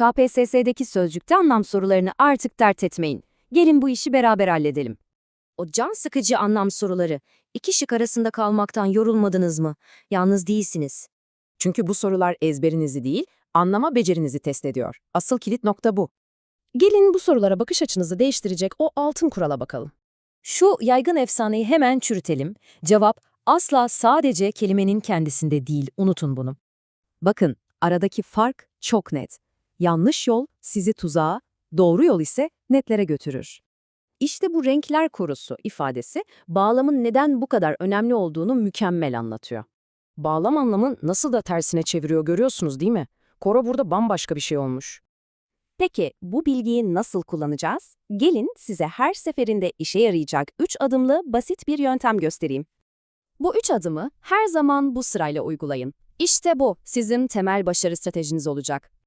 KPSS'deki sözcükte anlam sorularını artık dert etmeyin. Gelin bu işi beraber halledelim. O can sıkıcı anlam soruları. İki şık arasında kalmaktan yorulmadınız mı? Yalnız değilsiniz. Çünkü bu sorular ezberinizi değil, anlama becerinizi test ediyor. Asıl kilit nokta bu. Gelin bu sorulara bakış açınızı değiştirecek o altın kurala bakalım. Şu yaygın efsaneyi hemen çürütelim. Cevap asla sadece kelimenin kendisinde değil, unutun bunu. Bakın, aradaki fark çok net. Yanlış yol sizi tuzağa, doğru yol ise netlere götürür. İşte bu renkler korusu ifadesi bağlamın neden bu kadar önemli olduğunu mükemmel anlatıyor. Bağlam anlamı nasıl da tersine çeviriyor görüyorsunuz değil mi? Koro burada bambaşka bir şey olmuş. Peki bu bilgiyi nasıl kullanacağız? Gelin size her seferinde işe yarayacak 3 adımlı basit bir yöntem göstereyim. Bu üç adımı her zaman bu sırayla uygulayın. İşte bu sizin temel başarı stratejiniz olacak.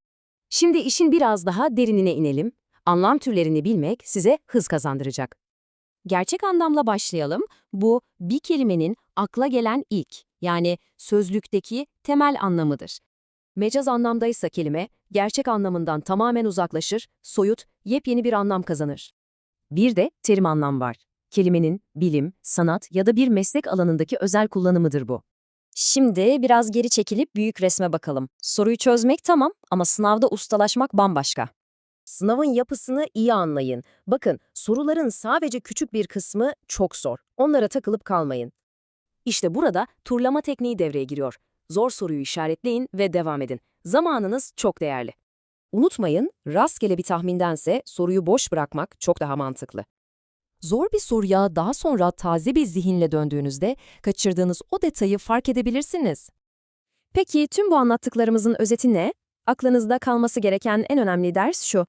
Şimdi işin biraz daha derinine inelim. Anlam türlerini bilmek size hız kazandıracak. Gerçek anlamla başlayalım. Bu bir kelimenin akla gelen ilk, yani sözlükteki temel anlamıdır. Mecaz anlamdaysa kelime, gerçek anlamından tamamen uzaklaşır, soyut, yepyeni bir anlam kazanır. Bir de terim anlam var. Kelimenin bilim, sanat ya da bir meslek alanındaki özel kullanımıdır bu. Şimdi biraz geri çekilip büyük resme bakalım. Soruyu çözmek tamam ama sınavda ustalaşmak bambaşka. Sınavın yapısını iyi anlayın. Bakın, soruların sadece küçük bir kısmı çok zor. Onlara takılıp kalmayın. İşte burada turlama tekniği devreye giriyor. Zor soruyu işaretleyin ve devam edin. Zamanınız çok değerli. Unutmayın, rastgele bir tahmindense soruyu boş bırakmak çok daha mantıklı. Zor bir soruya daha sonra taze bir zihinle döndüğünüzde kaçırdığınız o detayı fark edebilirsiniz. Peki tüm bu anlattıklarımızın özeti ne? Aklınızda kalması gereken en önemli ders şu.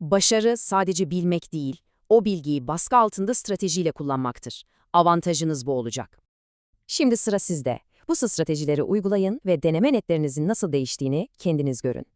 Başarı sadece bilmek değil, o bilgiyi baskı altında stratejiyle kullanmaktır. Avantajınız bu olacak. Şimdi sıra sizde. Bu stratejileri uygulayın ve deneme netlerinizin nasıl değiştiğini kendiniz görün.